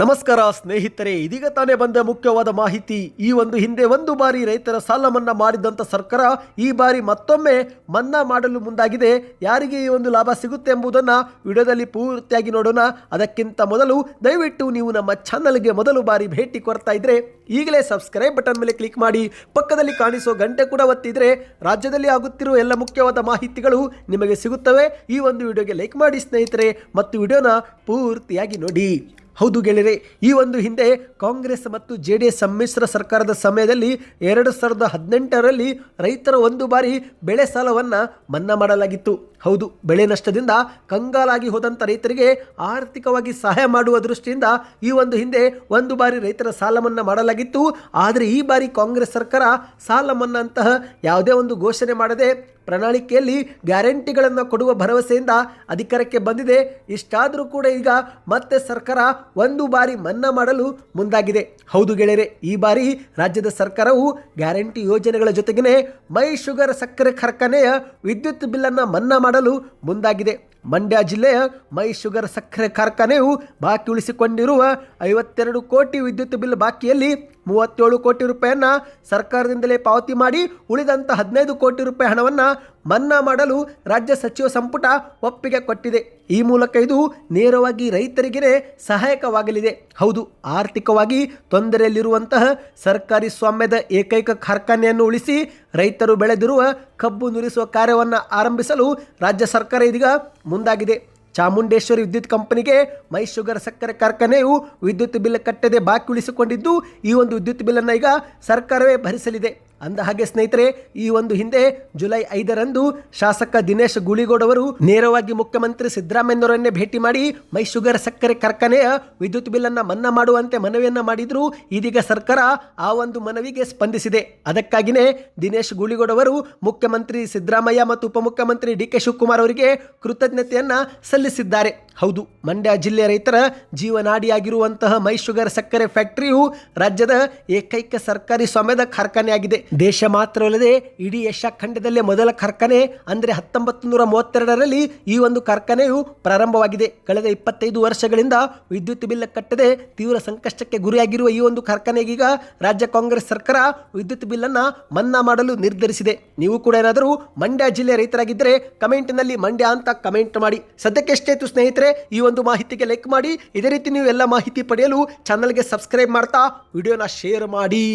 ನಮಸ್ಕಾರ ಸ್ನೇಹಿತರೆ, ಇದೀಗ ತಾನೇ ಬಂದ ಮುಖ್ಯವಾದ ಮಾಹಿತಿ. ಈ ಒಂದು ಹಿಂದೆ ಒಂದು ಬಾರಿ ರೈತರ ಸಾಲ ಮನ್ನಾ ಮಾಡಿದಂಥ ಸರ್ಕಾರ ಈ ಬಾರಿ ಮತ್ತೊಮ್ಮೆ ಮನ್ನಾ ಮಾಡಲು ಮುಂದಾಗಿದೆ. ಯಾರಿಗೆ ಈ ಒಂದು ಲಾಭ ಸಿಗುತ್ತೆ ಎಂಬುದನ್ನು ವಿಡಿಯೋದಲ್ಲಿ ಪೂರ್ತಿಯಾಗಿ ನೋಡೋಣ. ಅದಕ್ಕಿಂತ ಮೊದಲು ದಯವಿಟ್ಟು ನೀವು ನಮ್ಮ ಚಾನಲ್ಗೆ ಮೊದಲು ಬಾರಿ ಭೇಟಿ ಕೊಡ್ತಾ ಇದ್ರೆ ಈಗಲೇ ಸಬ್ಸ್ಕ್ರೈಬ್ ಬಟನ್ ಮೇಲೆ ಕ್ಲಿಕ್ ಮಾಡಿ. ಪಕ್ಕದಲ್ಲಿ ಕಾಣಿಸೋ ಗಂಟೆ ಕೂಡ ಒತ್ತಿದ್ರೆ ರಾಜ್ಯದಲ್ಲಿ ಆಗುತ್ತಿರುವ ಎಲ್ಲ ಮುಖ್ಯವಾದ ಮಾಹಿತಿಗಳು ನಿಮಗೆ ಸಿಗುತ್ತವೆ. ಈ ಒಂದು ವಿಡಿಯೋಗೆ ಲೈಕ್ ಮಾಡಿ ಸ್ನೇಹಿತರೆ. ಮತ್ತು ವಿಡಿಯೋನ ಪೂರ್ತಿಯಾಗಿ ನೋಡಿ. ಹೌದು ಗೆಳೆಯರೆ, ಈ ಒಂದು ಹಿಂದೆ ಕಾಂಗ್ರೆಸ್ ಮತ್ತು ಜೆ ಡಿ ಸಮ್ಮಿಶ್ರ ಸರ್ಕಾರದ ಸಮಯದಲ್ಲಿ ಎರಡು ಸಾವಿರದ ಹದಿನೆಂಟರಲ್ಲಿ ರೈತರ ಒಂದು ಬಾರಿ ಬೆಳೆ ಸಾಲವನ್ನು ಮನ್ನಾ ಮಾಡಲಾಗಿತ್ತು. ಹೌದು, ಬೆಳೆ ನಷ್ಟದಿಂದ ಕಂಗಾಲಾಗಿ ಹೋದಂಥ ರೈತರಿಗೆ ಆರ್ಥಿಕವಾಗಿ ಸಹಾಯ ಮಾಡುವ ದೃಷ್ಟಿಯಿಂದ ಈ ಒಂದು ಹಿಂದೆ ಒಂದು ಬಾರಿ ರೈತರ ಸಾಲ ಮನ್ನಾ ಮಾಡಲಾಗಿತ್ತು. ಆದರೆ ಈ ಬಾರಿ ಕಾಂಗ್ರೆಸ್ ಸರ್ಕಾರ ಸಾಲ ಮನ್ನಾ ಅಂತಹ ಯಾವುದೇ ಒಂದು ಘೋಷಣೆ ಮಾಡದೆ ಪ್ರಣಾಳಿಕೆಯಲ್ಲಿ ಗ್ಯಾರಂಟಿಗಳನ್ನು ಕೊಡುವ ಭರವಸೆಯಿಂದ ಅಧಿಕಾರಕ್ಕೆ ಬಂದಿದೆ. ಇಷ್ಟಾದರೂ ಕೂಡ ಈಗ ಮತ್ತೆ ಸರ್ಕಾರ ಒಂದು ಬಾರಿ ಮನ್ನಾ ಮಾಡಲು ಮುಂದಾಗಿದೆ. ಹೌದು ಗೆಳೆಯರೆ, ಈ ಬಾರಿ ರಾಜ್ಯದ ಸರ್ಕಾರವು ಗ್ಯಾರಂಟಿ ಯೋಜನೆಗಳ ಜೊತೆಗೇ ಮೈ ಶುಗರ್ ಸಕ್ಕರೆ ಕಾರ್ಖಾನೆಯ ವಿದ್ಯುತ್ ಬಿಲ್ಲನ್ನು ಮನ್ನಾ ಮಾಡಲು ಮುಂದಾಗಿದೆ. ಮಂಡ್ಯ ಜಿಲ್ಲೆಯ ಮೈ ಶುಗರ್ ಸಕ್ಕರೆ ಕಾರ್ಖಾನೆಯು ಬಾಕಿ ಉಳಿಸಿಕೊಂಡಿರುವ ಐವತ್ತೆರಡು ಕೋಟಿ ವಿದ್ಯುತ್ ಬಿಲ್ ಬಾಕಿಯಲ್ಲಿ ಮೂವತ್ತೇಳು ಕೋಟಿ ರೂಪಾಯಿಯನ್ನು ಸರ್ಕಾರದಿಂದಲೇ ಪಾವತಿ ಮಾಡಿ ಉಳಿದಂಥ ಹದಿನೈದು ಕೋಟಿ ರೂಪಾಯಿ ಹಣವನ್ನು ಮನ್ನಾ ಮಾಡಲು ರಾಜ್ಯ ಸಚಿವ ಸಂಪುಟ ಒಪ್ಪಿಗೆ ಕೊಟ್ಟಿದೆ. ಈ ಮೂಲಕ ಇದು ನೇರವಾಗಿ ರೈತರಿಗೇ ಸಹಾಯಕವಾಗಲಿದೆ. ಹೌದು, ಆರ್ಥಿಕವಾಗಿ ತೊಂದರೆಯಲ್ಲಿರುವಂತಹ ಸರ್ಕಾರಿ ಸ್ವಾಮ್ಯದ ಏಕೈಕ ಕಾರ್ಖಾನೆಯನ್ನು ಉಳಿಸಿ ರೈತರು ಬೆಳೆದಿರುವ ಕಬ್ಬು ನುರಿಸುವ ಕಾರ್ಯವನ್ನು ಆರಂಭಿಸಲು ರಾಜ್ಯ ಸರ್ಕಾರ ಇದೀಗ ಮುಂದಾಗಿದೆ. ಚಾಮುಂಡೇಶ್ವರಿ ವಿದ್ಯುತ್ ಕಂಪನಿಗೆ ಮೈ ಶುಗರ್, ಸಕ್ಕರೆ ಕಾರ್ಖಾನೆಯು ವಿದ್ಯುತ್ ಬಿಲ್ ಕಟ್ಟದೆ ಬಾಕಿ ಉಳಿಸಿಕೊಂಡಿದ್ದು, ಈ ಒಂದು ವಿದ್ಯುತ್ ಬಿಲ್ಲನ್ನು ಈಗ ಸರ್ಕಾರವೇ ಭರಿಸಲಿದೆ. ಅಂದ ಹಾಗೆ ಸ್ನೇಹಿತರೆ, ಈ ಒಂದು ಹಿಂದೆ ಜುಲೈ ಐದರಂದು ಶಾಸಕ ದಿನೇಶ್ ಗುಳಿಗೌಡವರು ನೇರವಾಗಿ ಮುಖ್ಯಮಂತ್ರಿ ಸಿದ್ದರಾಮಯ್ಯನವರನ್ನೇ ಭೇಟಿ ಮಾಡಿ ಮೈ ಶುಗರ್ ಸಕ್ಕರೆ ಕಾರ್ಖಾನೆಯ ವಿದ್ಯುತ್ ಬಿಲ್ಲನ್ನು ಮನ್ನಾ ಮಾಡುವಂತೆ ಮನವಿಯನ್ನು ಮಾಡಿದ್ರು. ಇದೀಗ ಸರ್ಕಾರ ಆ ಒಂದು ಮನವಿಗೆ ಸ್ಪಂದಿಸಿದೆ. ಅದಕ್ಕಾಗಿಯೇ ದಿನೇಶ್ ಗುಳಿಗೌಡವರು ಮುಖ್ಯಮಂತ್ರಿ ಸಿದ್ದರಾಮಯ್ಯ ಮತ್ತು ಉಪಮುಖ್ಯಮಂತ್ರಿ ಡಿ ಕೆ ಶಿವಕುಮಾರ್ ಅವರಿಗೆ ಕೃತಜ್ಞತೆಯನ್ನ ಸಲ್ಲಿಸಿದ್ದಾರೆ. ಹೌದು, ಮಂಡ್ಯ ಜಿಲ್ಲೆ ರೈತರ ಜೀವನಾಡಿಯಾಗಿರುವಂತಹ ಮೈ ಶುಗರ್ ಸಕ್ಕರೆ ಫ್ಯಾಕ್ಟರಿಯು ರಾಜ್ಯದ ಏಕೈಕ ಸರ್ಕಾರಿ ಸ್ವಾಮ್ಯದ ಕಾರ್ಖಾನೆಯಾಗಿದೆ. ದೇಶ ಮಾತ್ರವಲ್ಲದೆ ಇಡೀ ಏಷ್ಯಾ ಖಂಡದಲ್ಲೇ ಮೊದಲ ಕಾರ್ಖಾನೆ, ಅಂದರೆ ಹತ್ತೊಂಬತ್ತು ನೂರ ಮೂವತ್ತೆರಡರಲ್ಲಿ ಈ ಒಂದು ಕಾರ್ಖಾನೆಯು ಪ್ರಾರಂಭವಾಗಿದೆ. ಕಳೆದ ಇಪ್ಪತ್ತೈದು ವರ್ಷಗಳಿಂದ ವಿದ್ಯುತ್ ಬಿಲ್ ಕಟ್ಟದೆ ತೀವ್ರ ಸಂಕಷ್ಟಕ್ಕೆ ಗುರಿಯಾಗಿರುವ ಈ ಒಂದು ಕಾರ್ಖಾನೆಗೀಗ ರಾಜ್ಯ ಕಾಂಗ್ರೆಸ್ ಸರ್ಕಾರ ವಿದ್ಯುತ್ ಬಿಲ್ಲನ್ನು ಮನ್ನಾ ಮಾಡಲು ನಿರ್ಧರಿಸಿದೆ. ನೀವು ಕೂಡ ಏನಾದರೂ ಮಂಡ್ಯ ಜಿಲ್ಲೆ ರೈತರಾಗಿದ್ದರೆ ಕಮೆಂಟ್ನಲ್ಲಿ ಮಂಡ್ಯ ಅಂತ ಕಮೆಂಟ್ ಮಾಡಿ. ಸದ್ಯಕ್ಕೆ ಎಷ್ಟಾಯಿತು ಸ್ನೇಹಿತರೆ ಈ ಒಂದು ಮಾಹಿತಿಗೆ ಲೈಕ್ ಮಾಡಿ. ಇದೇ ರೀತಿ ನೀವು ಎಲ್ಲ ಮಾಹಿತಿ ಪಡೆಯಲು ಚಾನಲ್ಗೆ ಸಬ್ಸ್ಕ್ರೈಬ್ ಮಾಡ್ತಾ ವಿಡಿಯೋನ ಶೇರ್ ಮಾಡಿ.